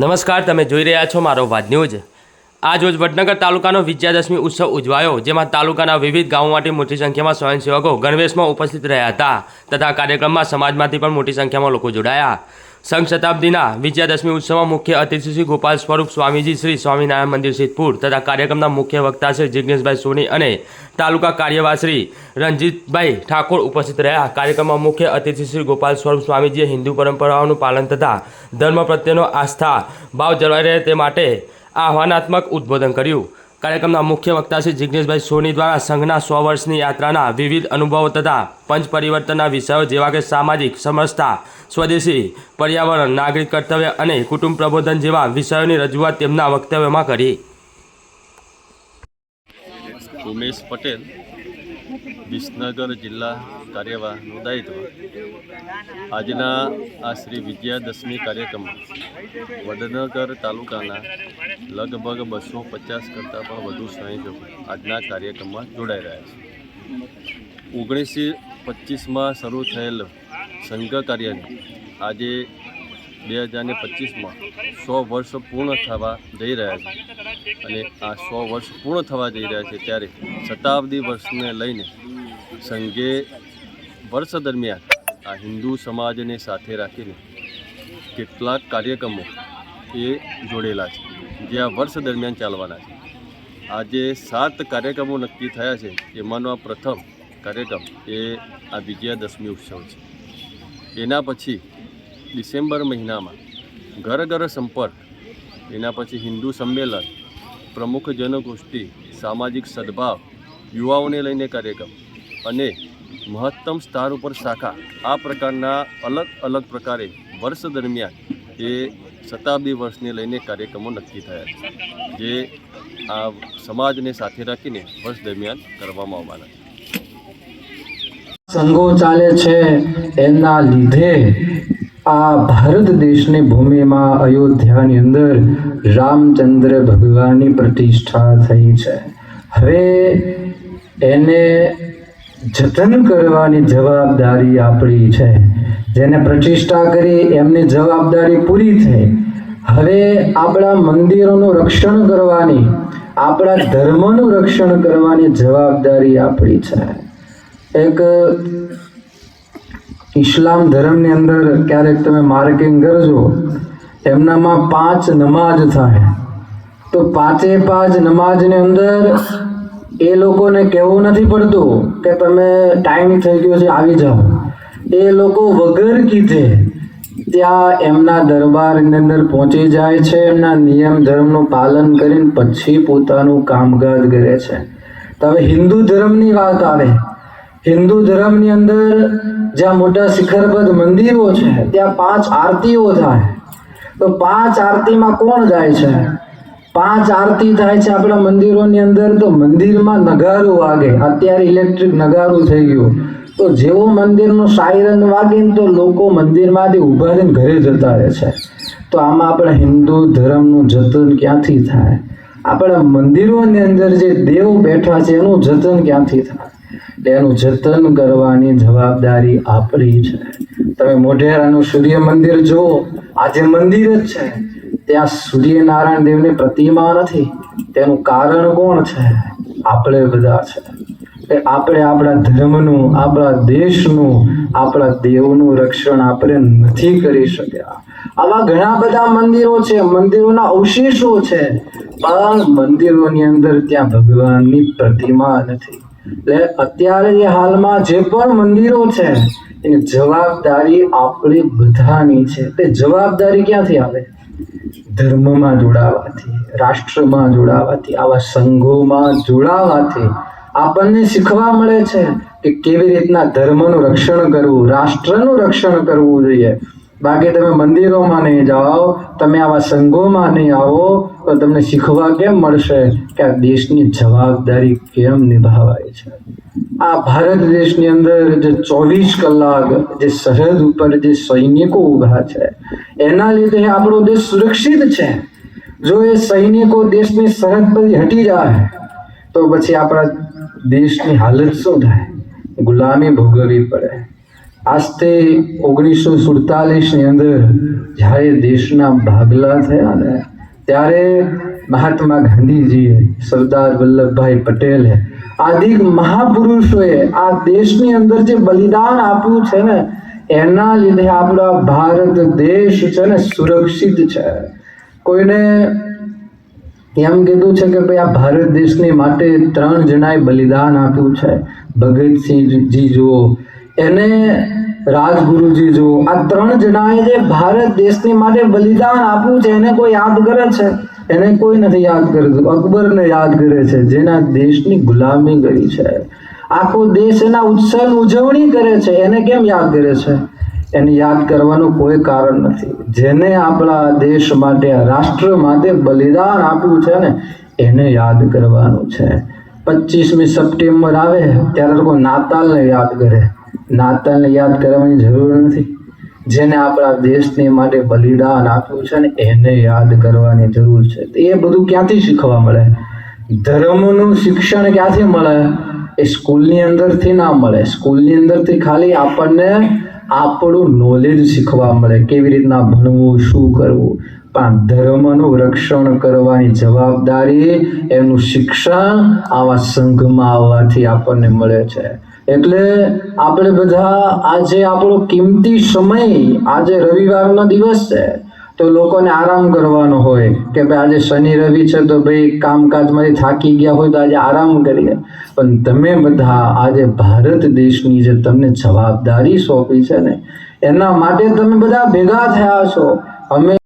નમસ્કાર, તમે જોઈ રહ્યા છો મારો વાત ન્યૂઝ. આજ રોજ વડનગર તાલુકાનો વિજયાદશમી ઉત્સવ ઉજવાયો, જેમાં તાલુકાના વિવિધ ગામોમાંથી મોટી સંખ્યામાં સ્વયંસેવકો ગણવેશમાં ઉપસ્થિત રહ્યા હતા તથા કાર્યક્રમમાં સમાજમાંથી પણ મોટી સંખ્યામાં લોકો જોડાયા. સંઘ શતાબ્દીના વિજયાદશમી ઉત્સવમાં મુખ્ય અતિથિ શ્રી ગોપાલ સ્વરૂપ સ્વામીજી શ્રી સ્વામિનારાયણ મંદિર સિદ્ધપુર તથા કાર્યક્રમના મુખ્ય વક્તા શ્રી જિજ્ઞેશભાઈ સોની અને તાલુકા કાર્યવાહ શ્રી રણજીતભાઈ ઠાકોર ઉપસ્થિત રહ્યા. કાર્યક્રમમાં મુખ્ય અતિથિ શ્રી ગોપાલ સ્વરૂપ સ્વામીજીએ હિન્દુ પરંપરાઓનું પાલન તથા ધર્મ પ્રત્યેનો આસ્થા ભાવ જળવાઈ રહે તે માટે આહ્વાનાત્મક ઉદ્બોધન કર્યું. કાર્યક્રમના મુખ્ય વક્તા શ્રી જિજ્ઞેશભાઈ સોની દ્વારા સંઘના સો વર્ષની યાત્રાના વિવિધ અનુભવો તથા પંચ પરિવર્તનના વિષયો જેવા કે સામાજિક, સમરસતા, સ્વદેશી, પર્યાવરણ, નાગરિક કર્તવ્ય અને કુટુંબ પ્રબોધન જેવા વિષયોની રજૂઆત તેમના વક્તવ્યમાં કરી. ઉમેશ પટેલ વિસનગર જિલ્લા કાર્યવાહનું દાયિત્વ આજના આ શ્રી વિજયાદશમી કાર્યક્રમમાં વડનગર તાલુકાના લગભગ બસો પચાસ કરતાં પણ વધુ સંયોજકો આજના કાર્યક્રમમાં જોડાઈ રહ્યા છે. ઓગણીસો પચીસમાં શરૂ થયેલ સંઘ કાર્યને આજે બે હજાર પચીસમાં સો વર્ષ પૂર્ણ થવા જઈ રહ્યા છે. અને આ સો વર્ષ પૂર્ણ થવા જઈ રહ્યા છે ત્યારે શતાબ્દી વર્ષને લઈને સંઘે વર્ષ દરમિયાન આ હિન્દુ સમાજને સાથે રાખીને કેટલાક કાર્યક્રમો એ જોડેલા છે, જે આ વર્ષ દરમિયાન ચાલવાના છે. આજે સાત કાર્યક્રમો નક્કી થયા છે. એમાંનો આ પ્રથમ કાર્યક્રમ એ આ વિજયાદશમી ઉત્સવ છે. એના પછી ડિસેમ્બર મહિનામાં ઘર ઘર સંપર્ક, એના પછી હિન્દુ સંમેલન, પ્રમુખ જનગોષ્ઠી, સામાજિક સદભાવ, યુવાઓને લઈને કાર્યક્રમ અને મહત્તમ સ્તર ઉપર શાખા, આ પ્રકારના અલગ અલગ પ્રકારે વર્ષ દરમિયાન એ શતાબ્દી વર્ષને લઈને કાર્યક્રમો નક્કી થયા છે, જે આ સમાજને સાથે રાખીને વર્ષ દરમિયાન કરવામાં આવવાના છે. સંઘો ચાલે છે એના લીધે આ ભારત દેશની ભૂમિમાં અયોધ્યાની અંદર રામચંદ્ર ભગવાનની પ્રતિષ્ઠા થઈ છે. હવે એને જતન કરવાની જવાબદારી આપણી છે. જેને પ્રતિષ્ઠા કરી એમની જવાબદારી પૂરી થઈ. હવે આપણા મંદિરોનું રક્ષણ કરવાની, આપણા ધર્મનું રક્ષણ કરવાની જવાબદારી આપણી છે. એક ઇસ્લામ ધર્મની અંદર ક્યારેક તમે માર્કિંગ કરજો, એમનામાં પાંચ નમાજ થાય. તો પાંચે પાંચ નમાજની અંદર એ લોકોને કહેવું નથી પડતું કે તમે ટાઈમ થઈ ગયો છે, આવી જાઓ. એ લોકો વગર કીધે ત્યાં એમના દરબારની અંદર પહોંચી જાય છે, એમના નિયમ ધર્મનું પાલન કરીને પછી પોતાનું કામકાજ કરે છે. તો હવે હિન્દુ ધર્મની વાત આવે. હિન્દુ ધર્મની અંદર જ્યાં મોટા શિખરબદ્ધ મંદિરો છે, ત્યાં પાંચ આરતીઓ થાય. તો પાંચ આરતીમાં કોણ જાય છે? પાંચ આરતી થાય છે આપણા મંદિરોની અંદર, તો મંદિરમાં નગારું વાગે. અત્યારે ઇલેક્ટ્રિક નગારું થઈ ગયું. તો જેવો મંદિરનો સાયરન વાગે ને તો લોકો મંદિરમાંથી ઊભા થઈને ઘરે જતા રહે છે. તો આમાં આપણા હિન્દુ ધર્મનું જતન ક્યાંથી થાય? આપણા મંદિરોની અંદર જે દેવ બેઠા છે, એનું જતન ક્યાંથી થાય? તેનું જતન કરવાની જવાબદારી આપણી છે. તમે મોઢેરાનું સૂર્ય મંદિર જુઓ આજે મંદિર જ છે, ત્યાં સૂર્યનારાયણ દેવની પ્રતિમા નથી, તેનું કારણ કોણ છે? આપણે બધા છે. એ આપણે આપણા ધર્મનું, આપણા દેશનું, આપણા દેવનું રક્ષણ આપણે નથી કરી શક્યા. આવા ઘણા બધા મંદિરો છે, મંદિરોના અવશેષો છે, પણ મંદિરોની અંદર ત્યાં ભગવાનની પ્રતિમા નથી. એટલે અત્યારે જે હાલમાં જે પણ મંદિરો છે, એની જવાબદારી આપણી બધાની છે. તે જવાબદારી ક્યાંથી આવે? ધર્મમાં જોડાવાથી, રાષ્ટ્રમાં જોડાવાથી, આવા સંઘોમાં જોડાવાથી આપણને શીખવા મળે છે કે કેવી રીતના ધર્મનું રક્ષણ કરવું, રાષ્ટ્રનું રક્ષણ કરવું જોઈએ. બાકી તમે મંદિરોમાં નહીં જાઓ, તમે આવા સંઘોમાં નહીં આવો તો તમને શીખવા કેમ મળશે કે આ દેશની જવાબદારી કેમ નિભાવાય છે? આ ભારત દેશની અંદર જે ચોવીસ કલાક જે સરહદ ઉપર જે સૈનિકો ઊભા છે, એના લીધે આપણો દેશ સુરક્ષિત છે. જો એ સૈનિકો દેશની સરહદ પરથી હટી જાય, તો પછી આપણા દેશની હાલત શું થાય? ગુલામી ભોગવવી પડે. આજથી ઓગણીસો સુડતાલીસની અંદર જ્યારે દેશના ભાગલા થયા ને ત્યારે મહાત્મા ગાંધીજીએ સરદાર વલ્લભભાઈ પટેલે આદિક મહાપુરુષોએ આ દેશની અંદર જે બલિદાન આપ્યું છે ને, એના લીધે આપણા ભારત દેશ છે ને સુરક્ષિત છે. કોઈને એમ કીધું છે કે ભાઈ આ ભારત દેશની માટે ત્રણ જણાએ બલિદાન આપ્યું છે. ભગતસિંહજી જુઓ, એને રાજગુરુજી જો આ ત્રણ જણાએ જે ભારત દેશની માટે બલિદાન આપ્યું છે, એને કોઈ યાદ કરે છે? એને કોઈ નથી યાદ કરતું. અકબરને યાદ કરે છે, જેના દેશની ગુલામી કરી છે. આખો દેશ એના ઉત્સવની ઉજવણી કરે છે. એને કેમ યાદ કરે છે? એને યાદ કરવાનું કોઈ કારણ નથી. જેને આપણા દેશ માટે રાષ્ટ્ર માટે બલિદાન આપ્યું છે ને, એને યાદ કરવાનું છે. પચીસમી સપ્ટેમ્બર આવે, ત્યારે લોકો નાતાલને યાદ કરે. નાતાલને યાદ કરવાની જરૂર નથી. જેને આપણા દેશને માટે બલિદાન આપ્યું છે ને એને યાદ કરવાની જરૂર છે. એ બધું ક્યાંથી શીખવા મળે? ધર્મનું શિક્ષણ ક્યાંથી મળે? એ સ્કૂલની અંદરથી ના મળે. સ્કૂલની અંદરથી ખાલી આપણને આપણું નોલેજ શીખવા મળે. કેવી રીતના ભણવું, શું કરવું? પણ ધર્મનું રક્ષણ કરવાની જવાબદારી એનું શિક્ષણ આવા સંઘમાં આવવાથી આપણને મળે છે. એટલે આપણે બધા આજે આપણો કિંમતી સમય આજે રવિવારનો દિવસ છે, તો લોકોને આરામ કરવાનો હોય કે ભાઈ આજે શનિ રવિ છે તો ભાઈ કામકાજમાંથી થાકી ગયા હોય તો આજે આરામ કરીએ. પણ તમે બધા આજે ભારત દેશની જે તમને જવાબદારી સોંપી છે ને, એના માટે તમે બધા ભેગા થયા છો. અમે